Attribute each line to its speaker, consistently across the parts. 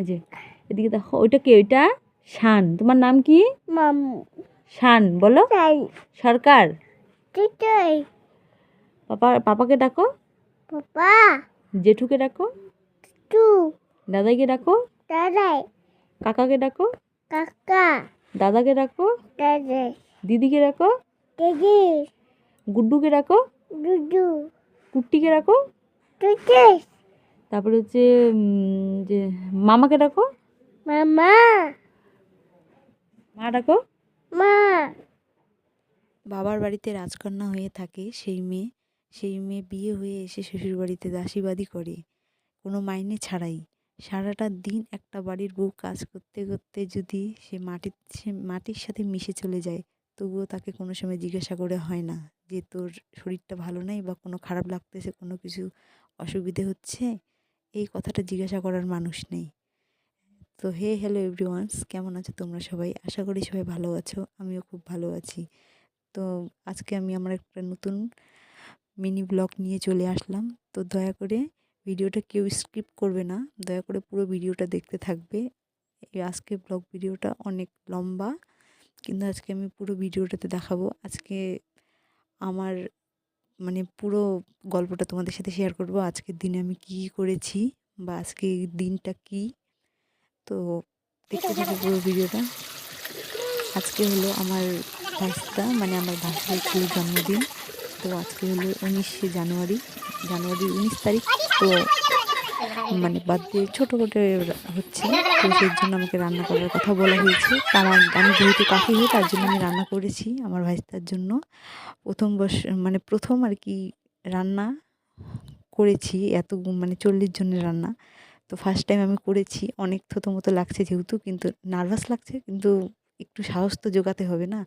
Speaker 1: ওই যে এদিকে দেখো ওইটা কে ওইটা? শান। তোমার নাম কি?
Speaker 2: মামু।
Speaker 1: শান বলো। সরকার। পাপা পাপাকে ডাকো।
Speaker 2: পাপা।
Speaker 1: জেঠুকে ডাকো।
Speaker 2: তু
Speaker 1: দাদাকে ডাকো।
Speaker 2: দাদাই।
Speaker 1: কাকাকে ডাকো।
Speaker 2: কাকা।
Speaker 1: দাদাকে ডাকো।
Speaker 2: দাদাই।
Speaker 1: দিদিকে ডাকো।
Speaker 2: দিদি।
Speaker 1: গুড্ডুকে ডাকো।
Speaker 2: দুদু
Speaker 1: কুট্টিকে ডাকো।
Speaker 2: তুই।
Speaker 1: তারপরে হচ্ছে যে মামাকে ডাকো।
Speaker 2: মামা।
Speaker 1: মা ডাকো।
Speaker 2: মা।
Speaker 3: বাবার বাড়িতে রাজকন্যা হয়ে থাকে সেই মেয়ে। সেই মেয়ে বিয়ে হয়ে এসে শ্বশুর বাড়িতে দাসীবাদী করে। কোনো মাইনে ছাড়াই। সারাটা দিন একটা বাড়ির বউ কাজ করতে করতে যদি সে মাটির সে মাটির সাথে মিশে চলে যায় তবুও তাকে কোনো সময় জিজ্ঞাসা করে হয় না যে তোর শরীরটা ভালো নাই বা কোনো খারাপ লাগতেছে কোনো কিছু অসুবিধে হচ্ছে? এই কথাটা জিজ্ঞাসা করার মানুষ নেই। তো হে হ্যালো এভরিওয়ানস কেমন আছো তোমরা সবাই? আশা করি সবাই ভালো আছো, আমিও খুব ভালো আছি। তো আজকে আমি আমার একটা নতুন মিনি ব্লগ নিয়ে চলে আসলাম। তো দয়া করে ভিডিওটা কেউ স্কিপ করবে না, দয়া করে পুরো ভিডিওটা দেখতে থাকবে। এই আজকে ব্লগ ভিডিওটা অনেক লম্বা, কিন্তু আজকে আমি পুরো ভিডিওটাতে দেখাবো। আজকে আমার মানে পুরো গল্পটা তোমাদের সাথে শেয়ার করব। আজকের দিনে আমি কী করেছি বা আজকে দিনটা কি? তো দেখতে থাকো পুরো ভিডিওটা। আজকে হলো আমার ভাস্তা মানে আমার ভাস্তার ছেলের জন্মদিন। তো আজকে হলো উনিশে জানুয়ারি জানুয়ারি উনিশ তারিখ। তো মানে বাদ বার্থডে ছোটো করে হচ্ছে, তো সেই জন্য আমাকে রান্না করার কথা বলা হয়েছে। আমার, আমি যেহেতু কাকি হই, তার জন্য আমি রান্না করেছি আমার ভাইস্তার জন্য। প্রথম বর্ষ মানে প্রথম আর কি রান্না করেছি, এত মানে চল্লিশ জনের রান্না। তো ফার্স্ট টাইম আমি করেছি, অনেক থতো মতো লাগছে যেহেতু, কিন্তু নার্ভাস লাগছে, কিন্তু একটু সাহস তো জোগাতে হবে না।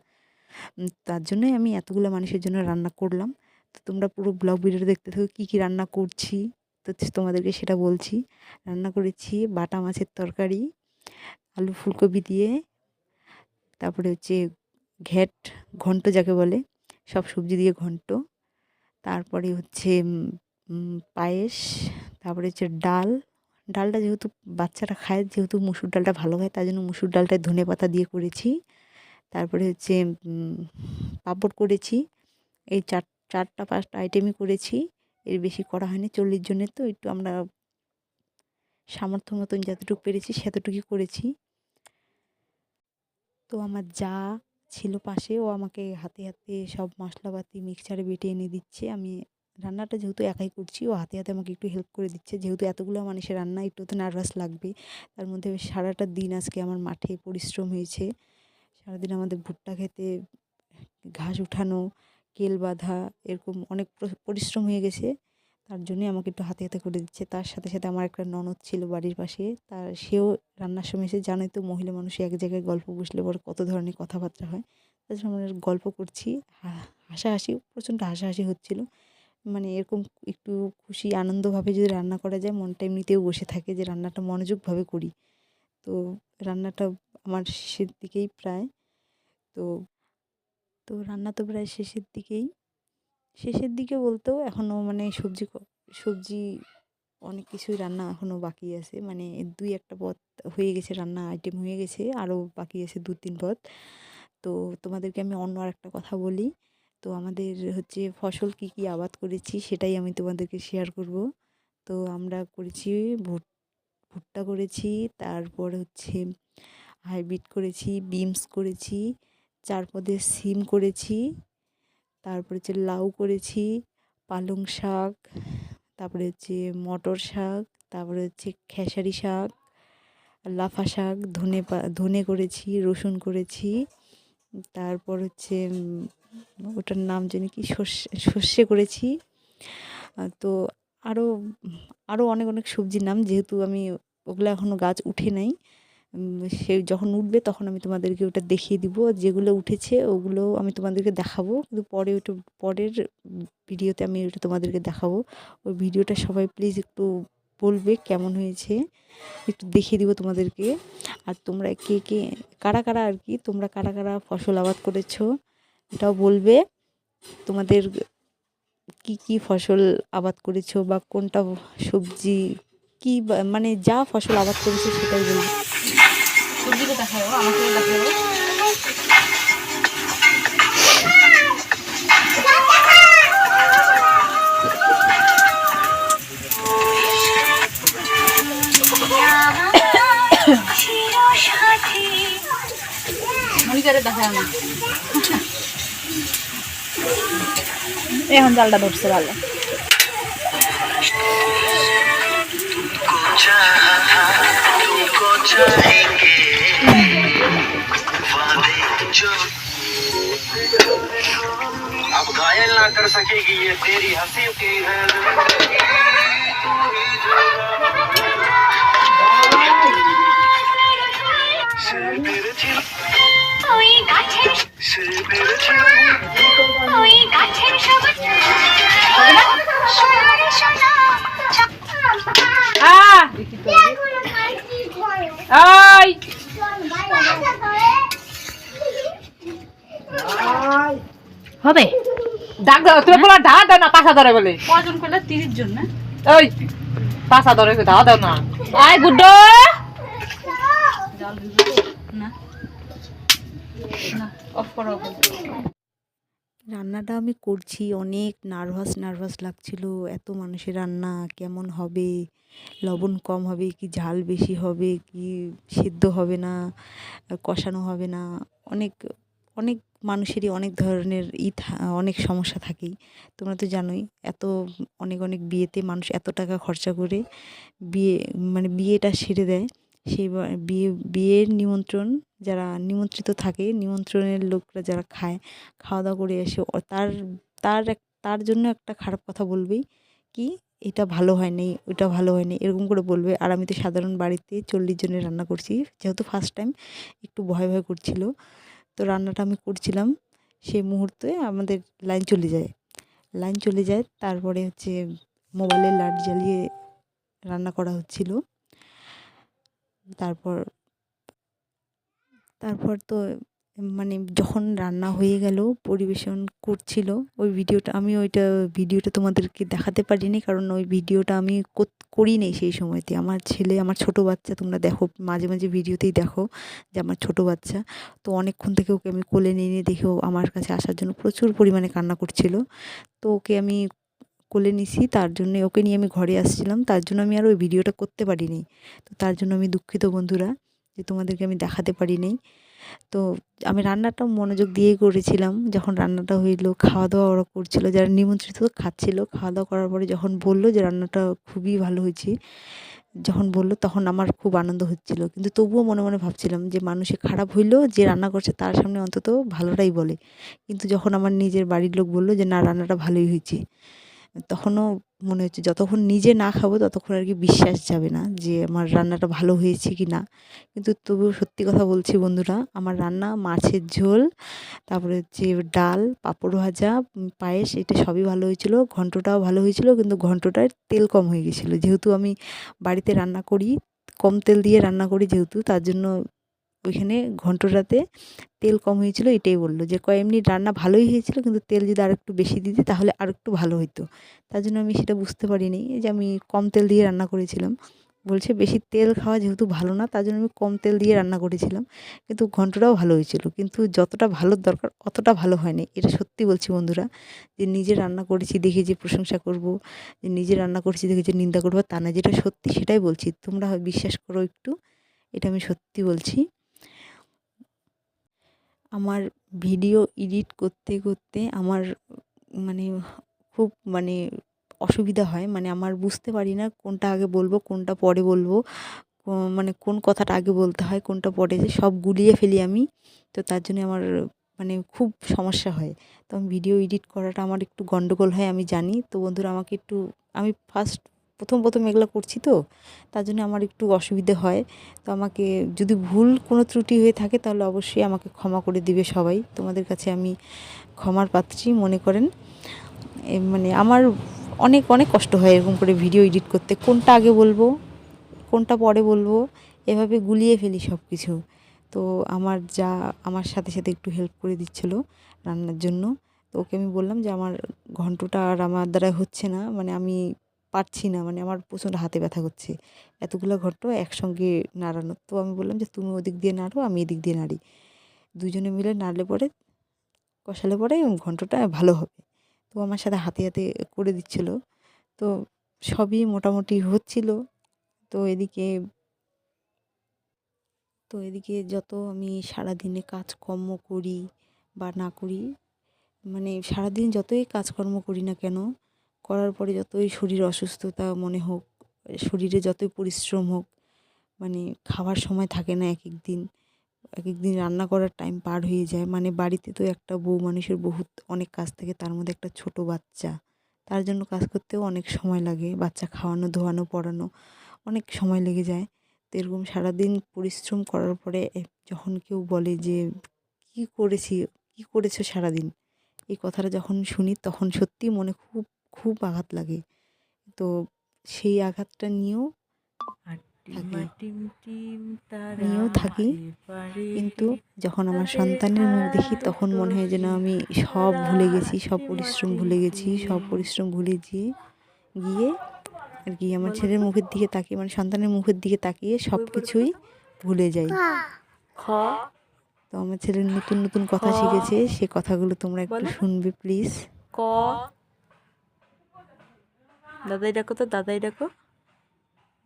Speaker 3: তার জন্যই আমি এতগুলো মানুষের জন্য রান্না করলাম। তো তোমরা পুরো ব্লগ ভিডিওটা দেখতে থাকো, কী কী রান্না করছি। তো তোমাদেরকে সেটা বলছি। রান্না করেছি বাটা মাছের তরকারি, আলু ফুলকপি দিয়ে, তারপরে হচ্ছে ঘ্যাট, ঘন্ট যাকে বলে, সব সবজি দিয়ে ঘন্ট। তারপরে হচ্ছে পায়েস, তারপরে হচ্ছে ডাল। ডালটা যেহেতু বাচ্চারা খায়, যেহেতু মুসুর ডালটা ভালো খায় তার জন্য মুসুর ডালটায় ধনে পাতা দিয়ে করেছি। তারপরে হচ্ছে পাঁপড় করেছি। এই চার, চারটা পাঁচটা আইটেমই করেছি। এর বেশি করা হয়নি। চল্লিশ জনের তো, একটু আমরা সামর্থ্য মতন যতটুকু পেরেছি সেতটুকুই করেছি। তো আমার যা ছিল পাশে, ও আমাকে হাতে হাতে সব মশলাপাতি মিক্সচারে বেটে এনে দিচ্ছে। আমি রান্নাটা যেহেতু একাই করছি, ও হাতে হাতে আমাকে একটু হেল্প করে দিচ্ছে। যেহেতু এতগুলো মানুষের রান্না, একটু তো নার্ভাস লাগবে। তার মধ্যে সারাটা দিন আজকে আমার মাঠে পরিশ্রম হয়েছে। সারাদিন আমাদের ভুট্টা খেতে, ঘাস উঠানো কেল বাঁধা, এরকম অনেক পরিশ্রম হয়ে গেছে। তার জন্যই আমাকে একটু হাতে হাতে করে দিচ্ছে। তার সাথে সাথে আমার একটা ননদ ছিল বাড়ির পাশে। তার, সেও রান্নার সময় এসে জানোই তো, মহিলা মানুষ এক জায়গায় গল্প বসলে পরে কত ধরনের কথাবার্তা হয়। তার আমরা গল্প করছি। হাসাহাসি, প্রচণ্ড হাসাহাসি হচ্ছিল। মানে এরকম একটু খুশি, আনন্দভাবে যদি রান্না করা যায়, মনটা এমনিতেও বসে থাকে যে রান্নাটা মনোযোগভাবে করি। তো রান্নাটা আমার শেষের দিকেই প্রায়। তো তো রান্না তো প্রায় শেষের দিকেই। শেষের দিকে বলতেও এখনও মানে সবজি সবজি অনেক কিছুই রান্না এখনও বাকি আছে। মানে দুই একটা পদ হয়ে গেছে, রান্না আইটেম হয়ে গেছে, আরও বাকি আছে দু তিন পদ। তো তোমাদেরকে আমি অন্য আর একটা কথা বলি। তো আমাদের হচ্ছে ফসল কী কী আবাদ করেছি সেটাই আমি তোমাদেরকে শেয়ার করব। তো আমরা করেছি ভুট, ভুট্টা করেছি, তারপর হচ্ছে হাইব্রিড করেছি বিমস করেছি চার পদের সিম করেছি, তারপরে হচ্ছে লাউ করেছি, পালং শাক, তারপরে হচ্ছে মটর শাক, তারপরে হচ্ছে খেসারি শাক, লাফা শাক, ধনে ধনে করেছি, রসুন করেছি, তারপর হচ্ছে ওটার নাম জানি কি, সর্ষে সর্ষে করেছি। তো আরও আরও অনেক অনেক সবজির নাম, যেহেতু আমি ওগুলো এখনও গাছ উঠে নাই সে যখন উঠবে তখন আমি তোমাদেরকে ওটা দেখিয়ে দিব। যেগুলো উঠেছে ওগুলো আমি তোমাদেরকে দেখাবো। কিন্তু পরে ওটা, পরের ভিডিওতে আমি ওটা তোমাদেরকে দেখাবো। ওই ভিডিওটা সবাই প্লিজ একটু বলবে কেমন হয়েছে। একটু দেখিয়ে দিব তোমাদেরকে। আর তোমরা কে কে, কারা কারা আর কি, তোমরা কারা কারা ফসল আবাদ করেছ, এটাও বলবে। তোমাদের কি কি ফসল আবাদ করেছ বা কোনটা সবজি, কী মানে যা ফসল আবাদ করেছি সেটাই বলব।
Speaker 1: সবজিটা দেখাবো আমাকে দেখাবো মনিকারে দেখায় না এখন জালটা ধরছে ভালো
Speaker 4: तुमको चाहेंगे वादे जो अब घायल ना कर सकेगी ये तेरी हँसी की है
Speaker 5: Oh, you got tension.
Speaker 1: Oh, you
Speaker 6: got tension. তুমি বলা ঢা দাও না পাশা ধরে বলে।
Speaker 1: কজন করলে তিরিশ জন না?
Speaker 6: ওই পাশা ধরে দাও না।
Speaker 1: আয় গুড্ডো। না। না অফ করো।
Speaker 3: রান্নাটা আমি করছি অনেক নার্ভাস নার্ভাস লাগছিল। এত মানুষের রান্না কেমন হবে? লবণ কম হবে কি ঝাল বেশি হবে কি সিদ্ধ হবে না কষানো হবে না? অনেক অনেক মানুষেরই অনেক ধরনের ই অনেক সমস্যা থাকেই। তোমরা তো জানোই, এত অনেক অনেক বিয়েতে মানুষ এত টাকা খরচা করে বিয়ে মানে বিয়েটা সেরে দেয়। সেই বিয়ে, বিয়ের নিমন্ত্রণ, যারা নিমন্ত্রিত থাকে, নিমন্ত্রণের লোকরা যারা খায় খাওয়া দাওয়া করে আসে তার তার এক, তার জন্য একটা খারাপ কথা বলবেই কি, এটা ভালো হয়নি ওইটা ভালো হয়নি, এরকম করে বলবে। আর আমি তো সাধারণ বাড়িতে চল্লিশ জনের রান্না করছি, যেহেতু ফার্স্ট টাইম একটু ভয় ভয় করছিল। তো রান্নাটা আমি করছিলাম। সেই মুহূর্তে আমাদের লাইন চলে যায়। লাইন চলে যায়, তারপরে হচ্ছে মোবাইলে লাইট জ্বালিয়ে রান্না করা হচ্ছিল। তারপর তারপর তো মানে যখন রান্না হয়ে গেল, পরিবেশন করছিল, ওই ভিডিওটা, আমি ওইটা ভিডিওটা তোমাদেরকে দেখাতে পারিনি, কারণ ওই ভিডিওটা আমি কোত- করিনি সেই সময়তে। আমার ছেলে, আমার ছোট বাচ্চা, তোমরা দেখো, মাঝে মাঝে ভিডিওতেই দেখো যে আমার ছোট বাচ্চা। তো অনেকক্ষণ থেকে ওকে আমি কোলে নিয়ে নিয়ে দেখেও আমার কাছে আসার জন্য প্রচুর পরিমাণে কান্না করছিল। তো ওকে আমি কোলে নিছি, তার জন্য ওকে নিয়ে আমি ঘরে আসছিলাম, তার জন্য আমি আর ওই ভিডিওটা করতে পারিনি। তো তার জন্য আমি দুঃখিত বন্ধুরা, যে তোমাদেরকে আমি দেখাতে পারিনি। তো আমি রান্নাটা মনোযোগ দিয়েই করেছিলাম। যখন রান্নাটা হইল খাওয়া দাওয়া ওরা করছিল, যারা নিমন্ত্রিত খাচ্ছিল খাওয়া দাওয়া করার পরে যখন বলল যে রান্নাটা খুবই ভালো হয়েছে, যখন বলল তখন আমার খুব আনন্দ হচ্ছিল। কিন্তু তবুও মনে মনে ভাবছিলাম যে মানুষে খারাপ হইলেও যে রান্না করছে তার সামনে অন্তত ভালোটাই বলে। কিন্তু যখন আমার নিজের বাড়ির লোক বলল যে, না, রান্নাটা ভালোই হয়েছে। তখনও মনে হচ্ছে যতক্ষণ নিজে না খাব ততক্ষণ আর কি বিশ্বাস যাবে না যে আমার রান্নাটা ভালো হয়েছে কি না। কিন্তু তবুও সত্যি কথা বলছি বন্ধুরা, আমার রান্না মাছের ঝোল, তারপরে হচ্ছে ডাল, পাঁপড় ভাজা পায়েস, এটা সবই ভালো হয়েছিল, ঘন্টটাও ভালো হয়েছিল, কিন্তু ঘন্টটায় তেল কম হয়ে গেছিল। যেহেতু আমি বাড়িতে রান্না করি, কম তেল দিয়ে রান্না করি যেহেতু, তার জন্য ওইখানে ঘন্টটাতে তেল কম হয়েছিল, এটাই বলল। যে কয়, এমনি রান্না ভালোই হয়েছিল, কিন্তু তেল যদি আরেকটু বেশি দিতে, তাহলে আরেকটু ভালো হতো তার জন্য আমি সেটা বুঝতে পারিনি। যে আমি কম তেল দিয়ে রান্না করেছিলাম, বলছে বেশি তেল খাওয়া যেহেতু ভালো না, তার জন্য আমি কম তেল দিয়ে রান্না করেছিলাম, কিন্তু ঘন্টটাও ভালো হয়েছিল। কিন্তু যতটা ভালোর দরকার, অতটা ভালো হয়নি। এটা সত্যি বলছি বন্ধুরা, যে নিজে রান্না করেছি দেখে যে প্রশংসা করব, যে নিজে রান্না করেছি দেখে যে নিন্দা করব, তা না, যেটা সত্যি সেটাই বলছি। তোমরা বিশ্বাস করো একটু, এটা আমি সত্যি বলছি। আমার ভিডিও এডিট করতে করতে আমার মানে খুব মানে অসুবিধা হয়। মানে আমার বুঝতে পারি না কোনটা আগে বলব, কোনটা পরে বলব মানে কোন কথাটা আগে বলতে হয়, কোনটা পরে যে সব গুলিয়ে ফেলি আমি। তো তার জন্য আমার মানে খুব সমস্যা হয়। তো আমি ভিডিও এডিট করাটা আমার একটু গন্ডগোল হয়, আমি জানি। তো বন্ধুরা, আমাকে একটু, আমি ফার্স্ট প্রথম প্রথম এগুলো করছি তো, তার জন্য আমার একটু অসুবিধে হয়। তো আমাকে যদি ভুল কোনো ত্রুটি হয়ে থাকে তাহলে অবশ্যই আমাকে ক্ষমা করে দিবে সবাই। তোমাদের কাছে আমি ক্ষমার পাত্রী মনে করেন। মানে আমার অনেক অনেক কষ্ট হয় এরকম করে ভিডিও এডিট করতে। কোনটা আগে বলব, কোনটা পরে বলব, এভাবে গুলিয়ে ফেলি সব কিছু তো আমার যা, আমার সাথে সাথে একটু হেল্প করে দিচ্ছিল রান্নার জন্য। তো ওকে আমি বললাম যে আমার ঘন্টটা আর আমার দ্বারা হচ্ছে না। মানে আমি পারছি না মানে আমার প্রচণ্ড হাতে ব্যথা করছে। এতগুলো ঘন্ট একসঙ্গে নাড়ানো। তো আমি বললাম যে, তুমি ওদিক দিয়ে নাড়ো, আমি এদিক দিয়ে নাড়ি। দুজনে মিলে নাড়লে পরে, কষালে পরে ঘন্টটা ভালো হবে। তো আমার সাথে হাতে হাতে করে দিচ্ছিল। তো সবই মোটামুটি হচ্ছিল। তো এদিকে তো এদিকে যত আমি সারাদিনে কাজকর্ম করি বা না করি মানে সারাদিন যতই কাজকর্ম করি না কেন করার পরে যতই শরীর অসুস্থতা মনে হোক, শরীরে যতই পরিশ্রম হোক মানে খাওয়ার সময় থাকে না এক এক দিন এক এক দিন রান্না করার টাইম পার হয়ে যায়। মানে বাড়িতে তো একটা বউ মানুষের বহুত অনেক কাজ থাকে, তার মধ্যে একটা ছোট বাচ্চা। তার জন্য কাজ করতেও অনেক সময় লাগে, বাচ্চা খাওয়ানো, ধোয়ানো, পড়ানো, অনেক সময় লেগে যায়। তো এরকম সারাদিন পরিশ্রম করার পরে যখন কেউ বলে যে, কী করেছি, কী করেছ সারাদিন? এই কথাটা যখন শুনি, তখন সত্যি মনে খুব খুব আঘাত লাগে। তো সেই আঘাতটা নিয়েও থাকি। নিয়েও থাকি। কিন্তু যখন আমার সন্তানের মুখ দেখি তখন মনে হয় যেন আমি সব ভুলে গেছি সব পরিশ্রম ভুলে গেছি সব পরিশ্রম ভুলে গিয়ে গিয়ে আর কি আমার ছেলের মুখের দিকে তাকিয়ে মানে সন্তানের মুখের দিকে তাকিয়ে সব কিছুই ভুলে যাই। তো আমার ছেলের নতুন নতুন কথা শিখেছে সে কথাগুলো তোমরা একটু শুনবে প্লিজ।
Speaker 6: ক। দাদাই ডাকো তো দাদাই ডাকো।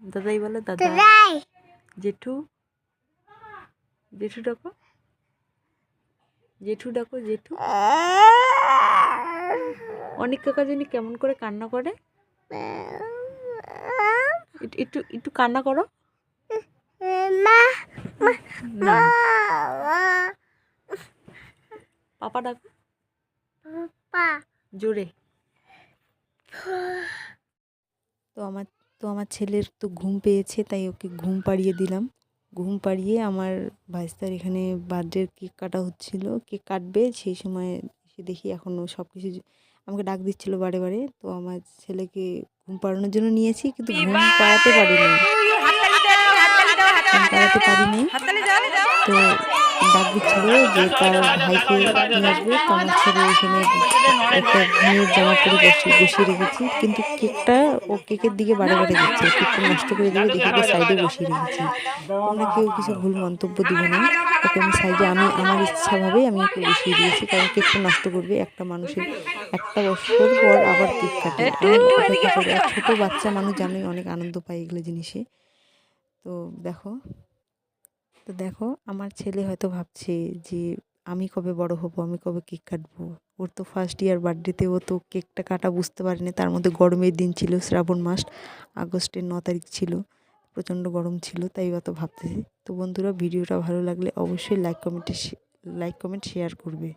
Speaker 6: দাদাই বলো দাদা। জেঠু। জেঠু ডাকো। জেঠু ডাকো জেঠু। অনেক কাকা জানি কেমন করে কান্না করে। একটু- একটু কান্না করো। পাপা ডাকো।
Speaker 3: জোরে। তো আমার তো আমার ছেলের তো ঘুম পেয়েছে তাই ওকে ঘুম পাড়িয়ে দিলাম। ঘুম পাড়িয়ে আমার ভাইস্তার এখানে বার্থডের কেক কাটা হচ্ছিল। কেক কাটবে সেই সময় এসে দেখি এখনও সব কিছু আমাকে ডাক দিচ্ছিল বারে বারে। তো আমার ছেলেকে ঘুম পাড়ানোর জন্য নিয়েছি কিন্তু ঘুম পাড়াতে পারিনি। ঘুম পাড়াতে পারিনি। তো ডাক দিচ্ছিল যে তার ভাইকে নিয়ে আসবে তো আমার ছেলে এখানে একটা ঘুমের জামা পরে বসিয়ে বসিয়ে রেখেছি। কিন্তু কেকটা ও কেকের দিকে বারে বারে দিচ্ছে কেকটা নষ্ট করে দেবে দেখে সাইডে বসিয়ে রেখেছি। তোমরা কেউ কিছু ভুল মন্তব্য দিবে না। ওকে আমি সাইডে আমি আমার ইচ্ছাভাবেই আমি ওকে বসিয়ে দিয়েছি কারণ কেকটা নষ্ট করবে একটা মানুষের একটা বছর পর আবার কেক কাটে ছোটো বাচ্চা মানুষ জানোই অনেক আনন্দ পায় এগুলো জিনিসে। তো দেখো তো দেখো, আমার ছেলে হয়তো ভাবছে যে, আমি কবে বড় হব? আমি কবে কেক কাটবো? ওর তো ফার্স্ট ইয়ার বার্থডেতে ও তো কেকটা কাটা বুঝতে পারেনি। তার মধ্যে গরমের দিন ছিল, শ্রাবণ মাস, আগস্টের ন তারিখ ছিল, প্রচণ্ড গরম ছিল, তাই অত ভাবতেছি। তো বন্ধুরা, ভিডিওটা ভালো লাগলে অবশ্যই লাইক কমেন্টে লাইক কমেন্ট শেয়ার করবে।